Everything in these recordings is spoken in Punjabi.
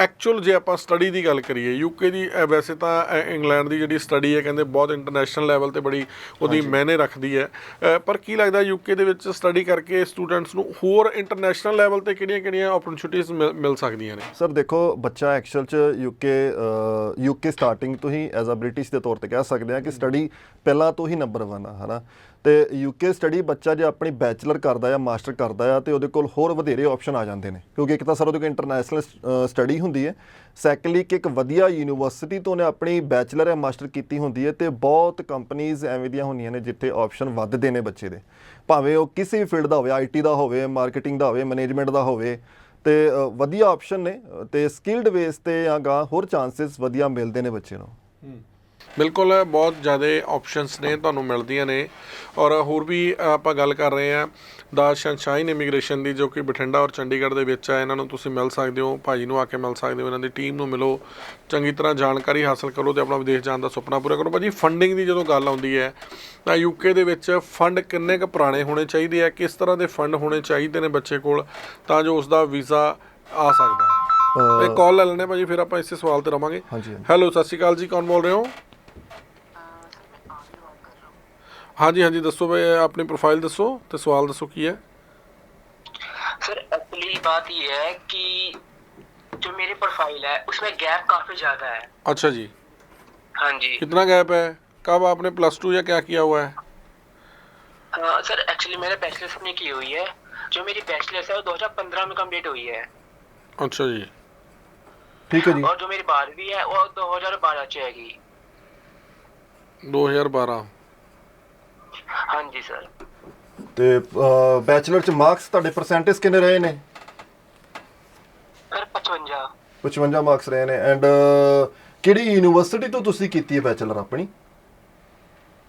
ਐਕਚੁਅਲ ਜੇ ਆਪਾਂ ਸਟੱਡੀ ਦੀ ਗੱਲ ਕਰੀਏ ਯੂਕੇ ਦੀ ਵੈਸੇ ਤਾਂ ਇੰਗਲੈਂਡ ਦੀ ਜਿਹੜੀ ਸਟੱਡੀ ਹੈ ਕਹਿੰਦੇ ਬਹੁਤ ਇੰਟਰਨੈਸ਼ਨਲ ਲੈਵਲ ਤੇ ਬੜੀ ਉਹਦੀ ਮਾਇਨੇ ਰੱਖਦੀ ਹੈ। ਪਰ ਕੀ ਲੱਗਦਾ ਯੂਕੇ ਦੇ ਵਿੱਚ ਸਟੱਡੀ ਕਰਕੇ ਸਟੂਡੈਂਟਸ ਨੂੰ ਹੋਰ ਇੰਟਰਨੈਸ਼ਨਲ ਲੈਵਲ ਤੇ ਕਿਹੜੀਆਂ-ਕਿਹੜੀਆਂ ਓਪਰਚੁਨਿਟੀਆਂ ਮਿਲ ਸਕਦੀਆਂ ਨੇ? ਸਰ ਦੇਖੋ ਬੱਚਾ ਐਕਚੁਅਲ ਚ ਯੂਕੇ ਯੂਕੇ ਸਟਾਰਟਿੰਗ ਤੋਂ ਹੀ ਐਜ਼ ਅ ਬ੍ਰਿਟਿਸ਼ ਦੇ ਤੌਰ ਤੇ ਕਹਿ ਸਕਦੇ ਆ ਕਿ ਸਟੱਡੀ ਪਹਿਲਾਂ ਤੋਂ ਹੀ ਨੰਬਰ 1 ਆ ਹਨਾ? ਤੇ ਯੂਕੇ ਸਟੱਡੀ ਬੱਚਾ ਜੇ ਆਪਣੀ ਬੈਚਲਰ ਕਰਦਾ ਆ ਮਾਸਟਰ ਕਰਦਾ ਆ ਤੇ ਉਹਦੇ ਕੋਲ ਹੋਰ ਵਧੇਰੇ ਆਪਸ਼ਨ ਆ ਜਾਂਦੇ ਨੇ। ਕਿਉਂਕਿ ਇੱਕ ਤਾਂ ਸਰ ਉਹਦੇ ਕੋਲ ਇੰਟਰਨੈਸ਼ਨਲ ਸਟੱਡੀ ਹੁੰਦੀ ਹੈ। ਸੈਕੰਡਲੀ ਕਿ ਇੱਕ ਵਧੀਆ ਯੂਨੀਵਰਸਿਟੀ ਤੋਂ ਉਹਨੇ ਆਪਣੀ ਬੈਚਲਰ ਜਾਂ ਮਾਸਟਰ ਕੀਤੀ ਹੁੰਦੀ ਹੈ ਤੇ ਬਹੁਤ ਕੰਪਨੀਆਂ ਐਵੇਂ ਦੀਆਂ ਹੁੰਦੀਆਂ ਨੇ ਜਿੱਥੇ ਆਪਸ਼ਨ ਵੱਧਦੇ ਨੇ ਬੱਚੇ ਦੇ। ਭਾਵੇਂ ਉਹ ਕਿਸੇ ਵੀ ਫੀਲਡ ਦਾ ਹੋਵੇ ਆਈਟੀ ਦਾ ਹੋਵੇ ਮਾਰਕੀਟਿੰਗ ਦਾ ਹੋਵੇ ਮੈਨੇਜਮੈਂਟ ਦਾ ਹੋਵੇ ਤੇ ਵਧੀਆ ਆਪਸ਼ਨ ਨੇ ਅ, ਤੇ ਸਕਿਲਡ ਬੇਸ ਤੇ ਜਾਂ ਗਾ ਹੋਰ ਚਾਂਸਸ ਵਧੀਆ ਮਿਲਦੇ ਨੇ ਬੱਚੇ ਨੂੰ। ਬਿਲਕੁਲ ਬਹੁਤ ਜ਼ਿਆਦਾ ਆਪਸ਼ਨਸ ਨੇ ਤੁਹਾਨੂੰ ਮਿਲਦੀਆਂ ਨੇ। ਔਰ ਹੋਰ ਵੀ ਆਪਾਂ ਗੱਲ ਕਰ ਰਹੇ ਹਾਂ ਦਾ ਸ਼ਨਸ਼ਾਈਨ ਇਮੀਗ੍ਰੇਸ਼ਨ ਦੀ ਜੋ ਕਿ ਬਠਿੰਡਾ ਔਰ ਚੰਡੀਗੜ੍ਹ ਦੇ ਵਿੱਚ ਹੈ ਇਹਨਾਂ ਨੂੰ ਤੁਸੀਂ ਮਿਲ ਸਕਦੇ ਹੋ ਭਾਜੀ ਨੂੰ ਆ ਕੇ ਮਿਲ ਸਕਦੇ ਹੋ ਇਹਨਾਂ ਦੀ ਟੀਮ ਨੂੰ ਮਿਲੋ। ਚੰਗੀ ਤਰ੍ਹਾਂ ਜਾਣਕਾਰੀ ਹਾਸਲ ਕਰੋ ਤੇ ਆਪਣਾ ਵਿਦੇਸ਼ ਜਾਣ ਦਾ ਸੁਪਨਾ ਪੂਰਾ ਕਰੋ। ਭਾਜੀ ਫੰਡਿੰਗ ਦੀ ਜਦੋਂ ਗੱਲ ਆਉਂਦੀ ਹੈ ਤਾਂ ਯੂਕੇ ਦੇ ਵਿੱਚ ਫੰਡ ਕਿੰਨੇ ਕੁ ਪੁਰਾਣੇ ਹੋਣੇ ਚਾਹੀਦੇ ਆ? ਕਿਸ ਤਰ੍ਹਾਂ ਦੇ ਫੰਡ ਹੋਣੇ ਚਾਹੀਦੇ ਨੇ ਬੱਚੇ ਕੋਲ ਤਾਂ ਜੋ ਉਸ ਦਾ ਵੀਜ਼ਾ ਆ ਸਕਦਾ? ਹੈ ਇਹ ਕਾਲ ਲੈ ਲੈਣੇ ਭਾਜੀ ਫਿਰ ਆਪਾਂ ਇਸੇ ਸਵਾਲ ਤੇ ਰਵਾਂਗੇ। ਹੈਲੋ ਸਤਿ ਸ਼੍ਰੀ ਅਕਾਲ ਜੀ ਕੌਣ ਬੋਲ ਰਹੇ ਹੋ? ਹਾਂਜੀ ਹਾਂਜੀ ਦੱਸੋ ਬਈ ਆਪਣੀ ਪ੍ਰੋਫਾਈਲ ਦੱਸੋ ਤੇ ਸਵਾਲ ਦੱਸੋ ਕੀ ਹੈ सर एक्चुअली बात ये है कि जो मेरी प्रोफाइल है उसमें गैप काफी ज्यादा है अच्छा जी हाँ जी कितना गैप है कब आपने प्लस टू या क्या किया हुआ है हाँ, सर एक्चुअली मैंने बैचलर्स अपनी की हुई है जो मेरी बैचलर्स है वो 2015 में कंप्लीट हुई है अच्छा जी ਠੀਕ ਹੈ ਜੀ और जो मेरी बारहवीं है वो 2012 जाएगी 2012 हाँ जी सर ਤੇ ਬੈਚਲਰ ਚ ਮਾਰਕਸ ਤੁਹਾਡੇ ਪਰਸੈਂਟੇਜ ਕਿੰਨੇ ਰਹੇ ਨੇ सर पचवंजा 55 ਮਾਰਕਸ ਰਹੇ ਨੇ ਐਂਡ ਕਿਹੜੀ ਯੂਨੀਵਰਸਿਟੀ ਤੋਂ ਤੁਸੀਂ ਕੀਤੀ ਹੈ ਬੈਚਲਰ ਆਪਣੀ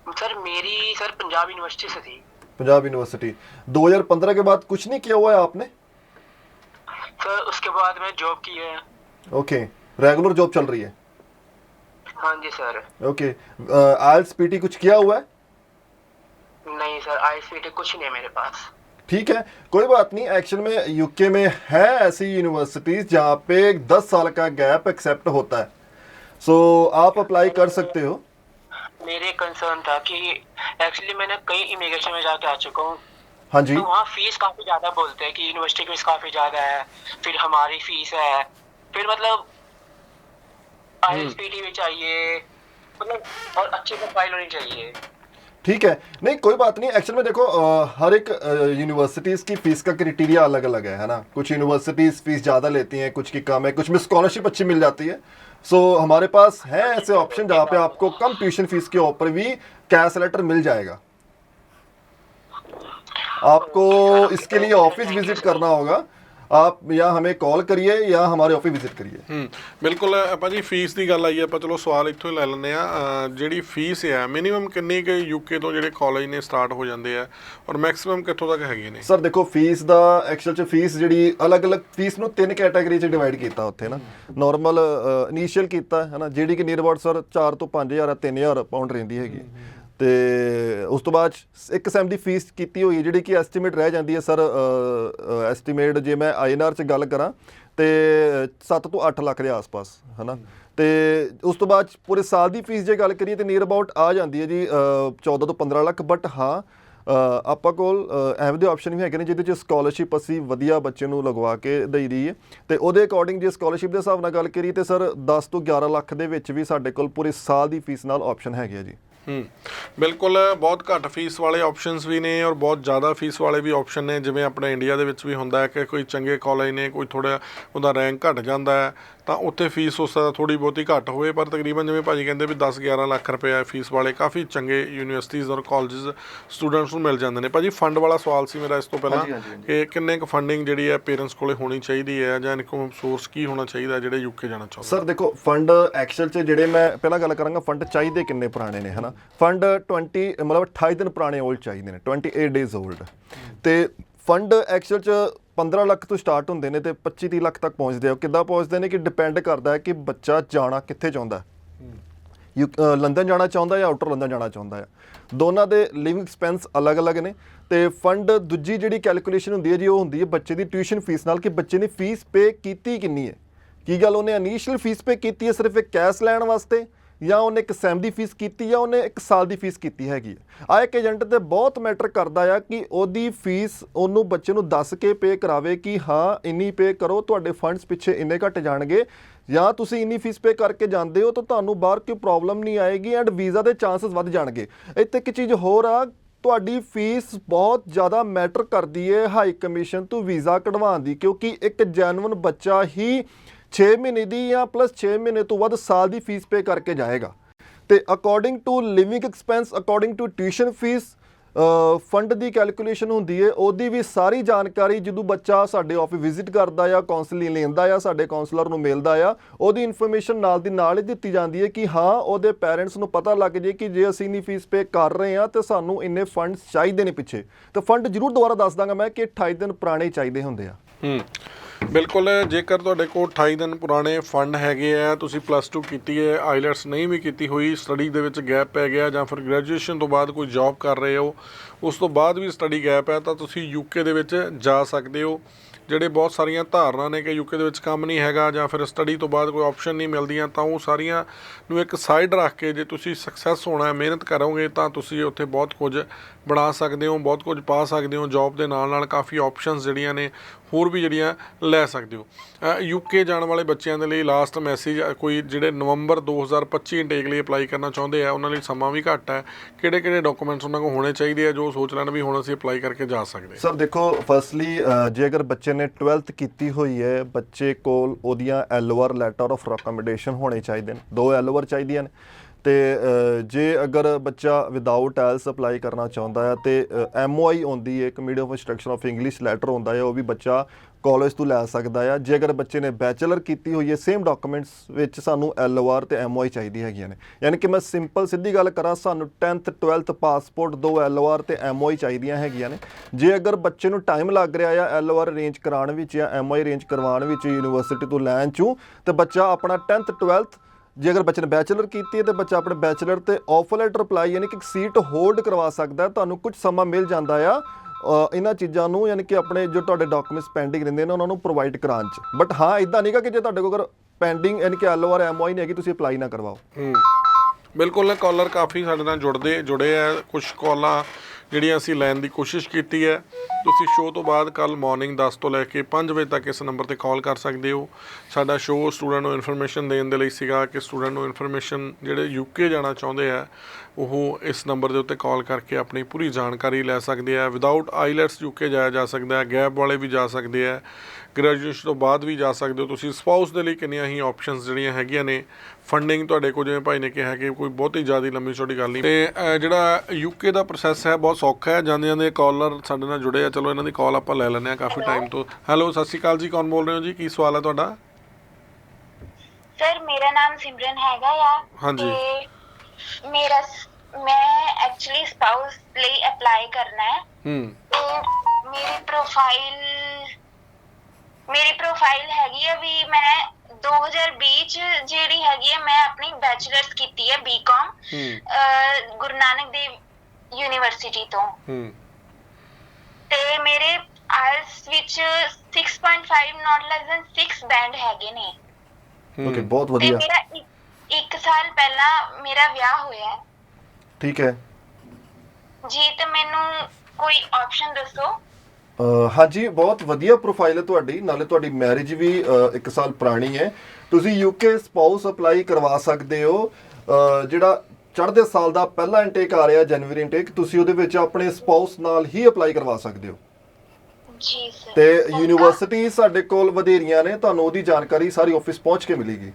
सर मेरी सर पंजाब यूनिवर्सिटी से थी पंजाब यूनिवर्सिटी 2015 के बाद कुछ नहीं किया हुआ है आपने सर उसके बाद मैंने जॉब की है ओके रेगुलर जॉब चल रही है हाँ जी सर ओके आइल्स पीटी कुछ किया हुआ है नहीं सर आई कुछ नहीं है मेरे पास। ठीक है कोई बात नहीं एक्शन में यूके में है ऐसी यूनिवर्सिटीज जहाँ पे 10 साल का गैप एक्सेप्ट होता है। सो so, आप अप्लाई कर सकते हो। मेरे कंसर्न था कि एक्चुअली मैंने कई इमिग्रेशन में जाके आ चुका हूँ। हाँ जी। तो वहाँ फ़ीस काफ़ी ज़्यादा बोलते हैं कि यूनिवर्सिटी की फ़ीस काफ़ी ज़्यादा है फिर हमारी फ़ीस है। फिर मतलब आईएसपीटी भी चाहिए मतलब और अच्छी प्रोफ़ाइल होनी चाहिए। ठीक है। नहीं कोई बात नहीं। एक्चुअल में देखो अ, हर एक यूनिवर्सिटीज की फ़ीस का क्राइटेरिया अलग अलग है है ना? कुछ यूनिवर्सिटीज फ़ीस ज़्यादा लेती हैं कुछ की कम है कुछ में स्कॉलरशिप अच्छी मिल जाती है। सो so, हमारे पास है ऐसे ऑप्शन जहाँ पे आपको कम ट्यूशन फ़ीस के ऊपर भी कैश लेटर मिल जाएगा। आपको इसके लिए ऑफ़िस विज़िट करना होगा। आप या हमें कॉल करिए या हमारे ऑफिस विजिट करिए ਹੂੰ ਬਿਲਕੁਲ ਆਪਾਂ ਜੀ ਫੀਸ ਦੀ ਗੱਲ ਆਈ ਹੈ, ਆਪਾਂ ਚਲੋ ਸਵਾਲ ਇੱਥੋਂ ਹੀ ਲੈ ਲੈਂਦੇ ਆ ਜਿਹੜੀ ਫੀਸ ਹੈ ਮਿਨੀਮਮ ਕਿੰਨੀ ਕਿ ਯੂਕੇ ਤੋਂ ਜਿਹੜੇ ਕਾਲਜ ਨੇ ਸਟਾਰਟ ਹੋ ਜਾਂਦੇ ਆ ਔਰ ਮੈਕਸਿਮਮ ਕਿੱਥੋਂ ਤੱਕ ਹੈਗੇ ਨੇ ਸਰ ਦੇਖੋ ਫੀਸ ਦਾ ਐਕਚੁਅਲ ਚ ਫੀਸ ਜਿਹੜੀ ਅਲੱਗ-ਅਲੱਗ ਫੀਸ ਨੂੰ ਤਿੰਨ ਕੈਟਾਗਰੀ ਚ ਡਿਵਾਈਡ ਕੀਤਾ ਉੱਥੇ ਨਾ ਨਾਰਮਲ ਇਨੀਸ਼ੀਅਲ ਕੀਤਾ ਹੈ ਨਾ ਜਿਹੜੀ ਕਿ ਨੀਅਰ ਅਬਾਊਟ ਸਰ 4 ਤੋਂ 5000 ਆ 3000 ਪਾਉਂਡ ਰਹਿੰਦੀ ਹੈਗੀ ਤੇ ਉਸ ਤੋਂ ਬਾਅਦ ਇੱਕ ਸੈਮ ਦੀ ਫੀਸ ਕੀਤੀ ਹੋਈ ਹੈ ਜਿਹੜੀ ਕਿ ਐਸਟੀਮੇਟ ਰਹਿ ਜਾਂਦੀ ਹੈ ਸਰ ਐਸਟੀਮੇਟ ਜੇ ਮੈਂ ਆਈਐਨਆਰ ਚ ਗੱਲ ਕਰਾਂ ਤੇ 7 ਤੋਂ 8 ਲੱਖ ਦੇ ਆਸ-ਪਾਸ ਹਨਾ? ਤੇ ਉਸ ਤੋਂ ਬਾਅਦ ਪੂਰੇ ਸਾਲ ਦੀ ਫੀਸ ਜੇ ਗੱਲ ਕਰੀਏ ਤੇ ਨੀਅਰ ਅਬਾਊਟ ਆ ਜਾਂਦੀ ਹੈ ਜੀ ਅ, 14 ਤੋਂ 15 ਲੱਖ ਬਟ ਹਾਂ ਆਪਾਂ ਕੋਲ ਅ, ਐਵੇਂ ਦੇ ਆਪਸ਼ਨ ਵੀ ਹੈਗੇ ਨੇ ਜਿਹਦੇ ਚ ਸਕਾਲਰਸ਼ਿਪ ਅਸੀਂ ਵਧੀਆ ਬੱਚੇ ਨੂੰ ਲਗਵਾ ਕੇ ਦੇਈ ਦੀ ਹੈ। ਤੇ ਉਹਦੇ ਅਕੋਰਡਿੰਗ ਜੇ ਸਕਾਲਰਸ਼ਿਪ ਦੇ ਹਿਸਾਬ ਨਾਲ ਗੱਲ ਕਰੀਏ ਤੇ ਸਰ 10 ਤੋਂ 11 ਲੱਖ ਦੇ ਵਿੱਚ ਵੀ ਸਾਡੇ ਕੋਲ ਪੂਰੇ ਸਾਲ ਦੀ ਫੀਸ ਨਾਲ ਆਪਸ਼ਨ ਹੈਗੇ ਆ ਜੀ। ਹੂੰ। ਬਿਲਕੁਲ ਬਹੁਤ ਘੱਟ ਫੀਸ ਵਾਲੇ ਆਪਸ਼ਨਸ ਵੀ ਨੇ ਔਰ ਬਹੁਤ ਜ਼ਿਆਦਾ ਫੀਸ ਵਾਲੇ ਵੀ ਆਪਸ਼ਨ ਨੇ। ਜਿਵੇਂ ਆਪਣੇ ਇੰਡੀਆ ਦੇ ਵਿੱਚ ਵੀ ਹੁੰਦਾ ਹੈ ਕਿ ਕੋਈ ਚੰਗੇ ਕਾਲਜ ਨੇ ਕੋਈ ਥੋੜਾ ਉਹਦਾ ਰੈਂਕ ਘਟ ਜਾਂਦਾ ਹੈ ਤਾਂ ਉੱਥੇ ਫੀਸ ਉਸ ਦਾ ਥੋੜੀ ਬਹੁਤੀ ਘੱਟ ਹੋਵੇ। ਪਰ ਤਕਰੀਬਨ ਜਿਵੇਂ ਭਾਜੀ ਕਹਿੰਦੇ ਵੀ 10 11 ਲੱਖ ਰੁਪਏ ਹੈ ਫੀਸ ਵਾਲੇ ਕਾਫੀ ਚੰਗੇ ਯੂਨੀਵਰਸਿਟੀਜ਼ ਔਰ ਕਾਲਜਸ ਸਟੂਡੈਂਟਸ ਨੂੰ ਮਿਲ ਜਾਂਦੇ ਨੇ। ਭਾਜੀ ਫੰਡ ਵਾਲਾ ਸਵਾਲ ਸੀ ਮੇਰਾ ਇਸ ਤੋਂ ਪਹਿਲਾਂ। ਕਿ ਕਿੰਨੇ ਕੁ ਫੰਡਿੰਗ ਜਿਹੜੀ ਹੈ ਪੇਰੈਂਟਸ ਕੋਲੇ ਹੋਣੀ ਚਾਹੀਦੀ ਹੈ ਜਾਂ ਇਨਕਮ ਸੋਰਸ ਕੀ ਹੋਣਾ ਚਾਹੀਦਾ ਜਿਹੜੇ ਯੂਕੇ ਜਾਣਾ ਚਾਹੁੰਦੇ ਸਰ ਦੇਖੋ ਫੰਡ ਐਕਸਲ ਚ ਜਿਹੜੇ ਮੈਂ ਪਹਿਲਾਂ ਗੱਲ ਕਰਾਂਗਾ ਫੰਡ ਚਾਹੀਦੇ ਕਿੰਨੇ ਪੁਰਾਣੇ ਨੇ ਹਨਾ? ਫੰਡ 20 ਮਤਲਬ 28 ਦਿਨ ਪੁਰਾਣੇ 올ਡ ਚਾਹੀਦੇ ਨੇ 28 ਡੇਜ਼ 올ਡ ਤੇ ਫੰਡ ਐਕਚੁਅਲ ਚ 15 ਲੱਖ ਤੋਂ ਸਟਾਰਟ ਹੁੰਦੇ ਨੇ ਤੇ 25 30 ਲੱਖ ਤੱਕ ਪਹੁੰਚਦੇ ਆ। ਕਿੱਦਾਂ ਪਹੁੰਚਦੇ ਨੇ ਕਿ ਡਿਪੈਂਡ ਕਰਦਾ ਹੈ ਕਿ ਬੱਚਾ ਜਾਣਾ ਕਿੱਥੇ ਚਾਹੁੰਦਾ ਯੂ ਲੰਡਨ ਜਾਣਾ ਚਾਹੁੰਦਾ ਜਾਂ ਆਊਟਰ ਲੰਡਨ ਜਾਣਾ ਚਾਹੁੰਦਾ ਹੈ। ਦੋਨਾਂ ਦੇ ਲਿਵਿੰਗ ਐਕਸਪੈਂਸ ਅਲੱਗ-ਅਲੱਗ ਨੇ ਤੇ ਫੰਡ ਦੂਜੀ ਜਿਹੜੀ ਕੈਲਕੂਲੇਸ਼ਨ ਹੁੰਦੀ ਹੈ ਜੀ ਉਹ ਹੁੰਦੀ ਹੈ ਬੱਚੇ ਦੀ ਟਿਊਸ਼ਨ ਫੀਸ ਨਾਲ ਕਿ ਬੱਚੇ ਨੇ ਫੀਸ ਪੇ ਕੀਤੀ ਕਿੰਨੀ ਹੈ। ਕੀ ਗੱਲ ਉਹਨੇ ਇਨੀਸ਼ੀਅਲ ਫੀਸ ਪੇ ਕੀਤੀ ਹੈ ਸਿਰਫ ਇੱਕ ਕੈਸ਼ ਲੈਣ ਵਾਸਤੇ ਜਾਂ ਉਹਨੇ ਇੱਕ ਸੈਮ ਦੀ ਫੀਸ ਕੀਤੀ ਜਾਂ ਉਹਨੇ ਇੱਕ ਸਾਲ ਦੀ ਫੀਸ ਕੀਤੀ ਹੈਗੀ ਹੈ। ਆ ਇੱਕ ਏਜੰਟ ਤੇ ਬਹੁਤ ਮੈਟਰ ਕਰਦਾ ਆ ਕਿ ਉਹਦੀ ਫੀਸ ਉਹਨੂੰ ਬੱਚੇ ਨੂੰ ਦੱਸ ਕੇ ਪੇ ਕਰਾਵੇ ਕਿ ਹਾਂ, ਇੰਨੀ ਪੇ ਕਰੋ, ਤੁਹਾਡੇ ਫੰਡਸ ਪਿੱਛੇ ਇੰਨੇ ਘਟ ਜਾਣਗੇ। ਜਾਂ ਤੁਸੀਂ ਇੰਨੀ ਫੀਸ ਪੇ ਕਰਕੇ ਜਾਂਦੇ ਹੋ ਤਾਂ ਤੁਹਾਨੂੰ ਬਾਹਰ ਕੋਈ ਪ੍ਰੋਬਲਮ ਨਹੀਂ ਆਏਗੀ ਐਂਡ ਵੀਜ਼ਾ ਦੇ ਚਾਂਸਸ ਵੱਧ ਜਾਣਗੇ। ਇੱਥੇ ਇੱਕ ਚੀਜ਼ ਹੋਰ ਆ, ਤੁਹਾਡੀ ਫੀਸ ਬਹੁਤ ਜ਼ਿਆਦਾ ਮੈਟਰ ਕਰਦੀ ਹੈ ਹਾਈ ਕਮਿਸ਼ਨ ਤੋਂ ਵੀਜ਼ਾ ਕਢਵਾਉਣ ਦੀ, ਕਿਉਂਕਿ ਇੱਕ ਜੈਨੂਇਨ ਬੱਚਾ ਹੀ 6 ਮਹੀਨੇ ਦੀ ਜਾਂ ਪਲੱਸ 6 ਮਹੀਨੇ ਤੋਂ ਵੱਧ ਸਾਲ ਦੀ ਫੀਸ ਪੇ ਕਰਕੇ ਜਾਏਗਾ। ਤੇ according to living expense according to tuition fees fund the calculation ਹੁੰਦੀ ਹੈ ਉਹਦੀ ਵੀ ਸਾਰੀ ਜਾਣਕਾਰੀ ਜਦੋਂ ਬੱਚਾ ਸਾਡੇ ਆਫਿਸ ਵਿਜ਼ਿਟ ਕਰਦਾ ਆ ਕਾਉਂਸਲਿੰਗ ਲੈਂਦਾ ਆ, ਸਾਡੇ ਕਾਉਂਸਲਰ ਨੂੰ ਮਿਲਦਾ ਆ, ਉਹਦੀ ਇਨਫੋਰਮੇਸ਼ਨ ਨਾਲ ਦੀ ਨਾਲ ਹੀ ਦਿੱਤੀ ਜਾਂਦੀ ਹੈ ਕਿ ਹਾਂ, ਉਹਦੇ ਪੈਰੈਂਟਸ ਨੂੰ ਪਤਾ ਲੱਗ ਜੇ ਕਿ ਜੇ ਅਸੀਂ ਇਨੀ ਫੀਸ ਪੇ ਕਰ ਰਹੇ ਆ, ਤੇ ਸਾਨੂੰ ਇੰਨੇ ਫੰਡਸ ਚਾਹੀਦੇ ਨੇ ਪਿੱਛੇ। ਤਾਂ ਫੰਡ ਜ਼ਰੂਰ ਦੁਬਾਰਾ ਦੱਸ ਦਾਂਗਾ ਮੈਂ ਕਿ 28 ਦਿਨ ਪੁਰਾਣੇ ਚਾਹੀਦੇ ਹੁੰਦੇ ਆ। ਹੂੰ, ਬਿਲਕੁਲ, ਜੇਕਰ ਤੁਹਾਡੇ ਕੋਲ 28 ਦਿਨ ਪੁਰਾਣੇ ਫੰਡ ਹੈਗੇ ਆ, ਤੁਸੀਂ ਪਲੱਸ 2 ਕੀਤੀ ਹੈ ਆਈਲੈਟਸ ਨਹੀਂ ਵੀ ਕੀਤੀ ਹੋਈ ਸਟੱਡੀ ਦੇ ਵਿੱਚ ਗੈਪ ਪੈ ਗਿਆ ਜਾਂ ਫਿਰ ਗ੍ਰੈਜੂਏਸ਼ਨ ਤੋਂ ਬਾਅਦ ਕੋਈ ਜੌਬ ਕਰ ਰਹੇ ਹੋ ਉਸ ਤੋਂ ਬਾਅਦ ਵੀ ਸਟੱਡੀ ਗੈਪ ਹੈ, ਤਾਂ ਤੁਸੀਂ ਯੂਕੇ ਦੇ ਵਿੱਚ ਜਾ ਸਕਦੇ ਹੋ। ਜਿਹੜੇ ਬਹੁਤ ਸਾਰੀਆਂ ਧਾਰਨਾ ਨੇ ਕਿ ਯੂਕੇ ਦੇ ਵਿੱਚ ਕੰਮ ਨਹੀਂ ਹੈਗਾ ਜਾਂ ਫਿਰ ਸਟੱਡੀ ਤੋਂ ਬਾਅਦ ਕੋਈ ਆਪਸ਼ਨ ਨਹੀਂ ਮਿਲਦੀਆਂ, ਤਾਂ ਉਹ ਸਾਰੀਆਂ ਨੂੰ ਇੱਕ ਸਾਈਡ ਰੱਖ ਕੇ ਜੇ ਤੁਸੀਂ ਸਕਸੈਸ ਹੋਣਾ ਹੈ ਮਿਹਨਤ ਕਰੋਗੇ, ਤਾਂ ਤੁਸੀਂ ਉੱਥੇ ਬਹੁਤ ਕੁਝ ਬਣਾ ਸਕਦੇ ਹੋ, ਬਹੁਤ ਕੁਝ ਪਾ ਸਕਦੇ ਹੋ ਜੌਬ ਦੇ ਨਾਲ ਨਾਲ ਕਾਫੀ ਆਪਸ਼ਨਸ ਜਿਹੜੀਆਂ ਨੇ ਹੋਰ ਵੀ ਜਿਹੜੀਆਂ ਲੈ ਸਕਦੇ ਹੋ। ਯੂਕੇ ਜਾਣ ਵਾਲੇ ਬੱਚਿਆਂ ਦੇ ਲਈ ਲਾਸਟ ਮੈਸੇਜ ਕੋਈ ਜਿਹੜੇ ਨਵੰਬਰ 2025 ਇਨਟੇਕ ਲਈ ਅਪਲਾਈ ਕਰਨਾ ਚਾਹੁੰਦੇ ਆ, ਉਹਨਾਂ ਲਈ ਸਮਾਂ ਵੀ ਘੱਟ ਹੈ। ਕਿਹੜੇ ਕਿਹੜੇ ਡਾਕੂਮੈਂਟਸ ਉਹਨਾਂ ਕੋਲ ਹੋਣੇ ਚਾਹੀਦੇ ਆ, ਜੋ ਸੋਚ ਲੈਣ ਵੀ ਹੁਣ ਅਸੀਂ ਅਪਲਾਈ ਕਰਕੇ ਜਾ ਸਕਦੇ ਸਰ ਦੇਖੋ ਫਸਟਲੀ ਜੇ ਅਗਰ ਬੱਚੇ ਨੇ 12th ਕੀਤੀ ਹੋਈ ਹੈ, ਬੱਚੇ ਕੋਲ ਉਹਦੀਆਂ ਐਲਓਆਰ ਲੈਟਰ ਆਫ ਰეკਮੈਂਡੇਸ਼ਨ ਹੋਣੇ ਚਾਹੀਦੇ ਨੇ। ਦੋ ਐਲਓਆਰ ਚਾਹੀਦੀਆਂ ਨੇ। ਤੇ ਜੇ ਅਗਰ ਬੱਚਾ ਵਿਦਆਊਟ ਐਲਸ ਅਪਲਾਈ ਕਰਨਾ ਚਾਹੁੰਦਾ ਹੈ, ਤੇ ਐਮਓਆਈ ਹੁੰਦੀ ਹੈ, ਇੱਕ medium of instruction of English letter ਹੁੰਦਾ ਹੈ, ਉਹ ਵੀ ਬੱਚਾ ਕਾਲਜ ਤੋਂ ਲੈ ਸਕਦਾ ਆ। ਜੇ ਅਗਰ ਬੱਚੇ ਨੇ ਬੈਚਲਰ ਕੀਤੀ ਹੋਈ ਹੈ ਸੇਮ ਡਾਕੂਮੈਂਟਸ ਵਿੱਚ ਸਾਨੂੰ ਐਲਓਆਰ ਤੇ ਐਮਓਆਈ ਚਾਹੀਦੀ ਹੈਗੀਆਂ ਨੇ। ਯਾਨੀ ਕਿ ਮੈਂ ਸਿੰਪਲ ਸਿੱਧੀ ਗੱਲ ਕਰਾਂ, ਸਾਨੂੰ 10th 12th ਪਾਸਪੋਰਟ ਦੋ ਐਲਓਆਰ ਤੇ ਐਮਓਆਈ ਚਾਹੀਦੀਆਂ ਹੈਗੀਆਂ ਨੇ। ਜੇ ਅਗਰ ਬੱਚੇ ਨੂੰ ਟਾਈਮ ਲੱਗ ਰਿਹਾ ਆ ਐਲਓਆਰ ਅਰੇਂਜ ਕਰਾਉਣ ਵਿੱਚ ਜਾਂ ਐਮਓਆਈ ਅਰੇਂਜ ਕਰਵਾਉਣ ਵਿੱਚ ਯੂਨੀਵਰਸਿਟੀ ਤੋਂ ਲੈਣ ਚੋਂ, ਤੇ ਬੱਚਾ ਆਪਣਾ 10th 12th ਜੇ ਅਗਰ ਬੱਚੇ ਨੇ ਬੈਚਲਰ ਕੀਤੀ ਹੈ ਤੇ ਬੱਚਾ ਆਪਣੇ ਬੈਚਲਰ ਤੇ ਆਫਰ ਲੈਟਰ ਅਪਲਾਈ ਯਾਨੀ ਕਿ ਇੱਕ ਸੀਟ ਹੋਲਡ ਕਰਵਾ ਸਕਦਾ ਤੁਹਾਨੂੰ ਕੁਝ ਸਮਾਂ ਮਿਲ ਜਾਂਦਾ ਆ ਇਹਨਾਂ ਚੀਜ਼ਾਂ ਨੂੰ ਯਾਨੀ ਕਿ ਆਪਣੇ ਜੋ ਤੁਹਾਡੇ ਡਾਕੂਮੈਂਟਸ ਪੈਂਡਿੰਗ ਰਹਿੰਦੇ ਨੇ, ਉਹਨਾਂ ਨੂੰ ਪ੍ਰੋਵਾਈਡ ਕਰਾਉਣ ਚ। ਬਟ ਹਾਂ ਇਦਾਂ ਨਹੀਂਗਾ ਕਿ ਜੇ ਤੁਹਾਡੇ ਕੋਲ ਅਗਰ ਪੈਂਡਿੰਗ ਯਾਨੀ ਕਿ ਐਲਓਆਰ ਐਮਓਆਈ ਨਹੀਂ ਹੈਗੀ, ਤੁਸੀਂ ਅਪਲਾਈ ਨਾ ਕਰਵਾਓ। ਬਿਲਕੁਲ ਕਾਲਰ ਕਾਫੀ ਸਾਡੇ ਨਾਲ ਜੁੜਦੇ, ਜੁੜੇ ਆ। ਕੁਝ ਕਾਲਾਂ ਜਿਹੜੀਆਂ ਅਸੀਂ ਲੈਣ ਦੀ ਕੋਸ਼ਿਸ਼ ਕੀਤੀ ਹੈ। ਤੁਸੀਂ ਸ਼ੋਅ ਤੋਂ ਬਾਅਦ ਕੱਲ ਮਾਰਨਿੰਗ 10 ਤੋਂ ਲੈ ਕੇ 5 ਵਜੇ ਤੱਕ ਇਸ ਨੰਬਰ ਤੇ ਕਾਲ ਕਰ ਸਕਦੇ ਹੋ। ਸਾਡਾ ਸ਼ੋਅ ਸਟੂਡੈਂਟ ਨੂੰ ਇਨਫੋਰਮੇਸ਼ਨ ਦੇਣ ਦੇ ਲਈ ਸੀਗਾ ਕਿ ਸਟੂਡੈਂਟ ਨੂੰ ਇਨਫੋਰਮੇਸ਼ਨ ਜਿਹੜੇ ਯੂਕੇ ਜਾਣਾ ਚਾਹੁੰਦੇ ਆ, ਉਹ ਇਸ ਨੰਬਰ ਦੇ ਉੱਤੇ ਕਾਲ ਕਰਕੇ ਆਪਣੀ ਪੂਰੀ ਜਾਣਕਾਰੀ ਲੈ ਸਕਦੇ ਆ। ਵਿਦਆਊਟ ਆਈਲੈਟਸ ਯੂਕੇ ਜਾਇਆ ਜਾ ਸਕਦਾ ਹੈ ਗੈਪ ਵਾਲੇ ਵੀ ਜਾ ਸਕਦੇ ਆ। ਗ੍ਰੈਜੂਏਸ਼ਨ ਤੋਂ ਬਾਅਦ ਵੀ ਜਾ ਸਕਦੇ ਹੋ। ਤੁਸੀਂ ਸਪਾਊਸ ਦੇ ਲਈ ਕਿੰਨੀਆਂ ਹੀ ਆਪਸ਼ਨਸ ਜਿਹੜੀਆਂ ਹੈਗੀਆਂ ਨੇ ਫੰਡਿੰਗ ਤੁਹਾਡੇ ਕੋਲ ਜਿਵੇਂ ਭਾਈ ਨੇ ਕਿਹਾ ਕਿ ਕੋਈ ਬਹੁਤੀ ਜ਼ਿਆਦਾ ਲੰਮੀ ਛੋਟੀ ਗੱਲ ਨਹੀਂ। ਤੇ ਜਿਹੜਾ ਯੂਕੇ ਦਾ ਪ੍ਰੋਸੈਸ ਹੈ ਬਹੁਤ ਸੌਖਾ ਹੈ। ਜਾਂਦੇ ਜਾਂਦੇ ਕਾਲਰ ਸਾਡੇ ਨਾਲ ਜੁੜੇ ਆ। ਚਲੋ ਇਹਨਾਂ ਦੀ ਕਾਲ ਆਪਾਂ ਲੈ ਲੈਂਦੇ ਆ ਕਾਫੀ ਟਾਈਮ ਤੋਂ। ਹੈਲੋ ਸਤਿ ਸ਼੍ਰੀ ਅਕਾਲ ਜੀ। ਕੌਣ ਬੋਲ ਰਹੇ ਹੋ ਜੀ? ਕੀ ਸਵਾਲ ਹੈ ਤੁਹਾਡਾ? ਸਰ ਮੇਰਾ ਨਾਮ ਸਿਮਰਨ ਹੈਗਾ ਆ। ਹਾਂਜੀ। ਮੇਰਾ ਮੈਂ ਐਕਚੁਅਲੀ ਸਪਾਊਸ ਲਈ ਅਪਲਾਈ ਕਰਨਾ ਹੈ। ਹੂੰ। ਤੇ ਮੇਰੀ ਪ੍ਰੋਫਾਈਲ ਮੇਰੀ ਪ੍ਰੋਫਾਈਲ ਹੈਗੀ ਹੈ ਵੀ ਮੈਂ 2020 ਚ ਜਿਹੜੀ ਹੈਗੀ ਹੈ ਮੈਂ ਆਪਣੀ ਬੈਚਲਰਸ ਕੀਤੀ ਹੈ ਬੀਕਾਮ ਹੂੰ। ਗੁਰੂ ਨਾਨਕ ਦੇਵ ਯੂਨੀਵਰਸਿਟੀ ਤੋਂ। ਹੂੰ। ਤੇ ਮੇਰੇ ਆਇਲਸ ਵਿੱਚ 6.5 ਨਾਟ ਲੈਸ ਦੈਨ 6 ਬੈਂਡ ਹੈਗੇ ਨੇ। ਓਕੇ ਬਹੁਤ ਤੇ ਵਧੀਆ। ਮੇਰਾ ਇੱਕ- ਇੱਕ ਸਾਲ ਪਹਿਲਾਂ ਮੇਰਾ ਵਿਆਹ ਹੋਇਆ ਹੈ। ਠੀਕ ਹੈ। ਜੀ ਤੇ ਮੈਨੂੰ ਕੋਈ ਆਪਸ਼ਨ ਦੱਸੋ? ਹਾਂਜੀ ਬਹੁਤ ਵਧੀਆ ਪ੍ਰੋਫਾਈਲ ਹੈ ਤੁਹਾਡੀ। ਨਾਲੇ ਤੁਹਾਡੀ ਮੈਰਿਜ ਵੀ 1 ਸਾਲ ਪੁਰਾਣੀ ਹੈ। ਤੁਸੀਂ ਯੂਕੇ ਸਪਾਊਸ ਅਪਲਾਈ ਕਰਵਾ ਸਕਦੇ ਹੋ। ਜਿਹੜਾ ਚੜ੍ਹਦੇ ਸਾਲ ਦਾ ਪਹਿਲਾ ਇਨਟੇਕ ਆ ਰਿਹਾ ਜਨਵਰੀ ਇਨਟੇਕ ਤੁਸੀਂ ਉਹਦੇ ਵਿੱਚ ਆਪਣੇ ਸਪਾਊਸ ਨਾਲ ਹੀ ਅਪਲਾਈ ਕਰਵਾ ਸਕਦੇ ਹੋ। ਜੀ ਸਰ। ਤੇ ਯੂਨੀਵਰਸਿਟੀ ਸਾਡੇ ਕੋਲ ਵਧੇਰੀਆਂ ਨੇ। ਤੁਹਾਨੂੰ ਉਹਦੀ ਜਾਣਕਾਰੀ ਸਾਰੀ ਆਫਿਸ ਪਹੁੰਚ ਕੇ ਮਿਲੇਗੀ।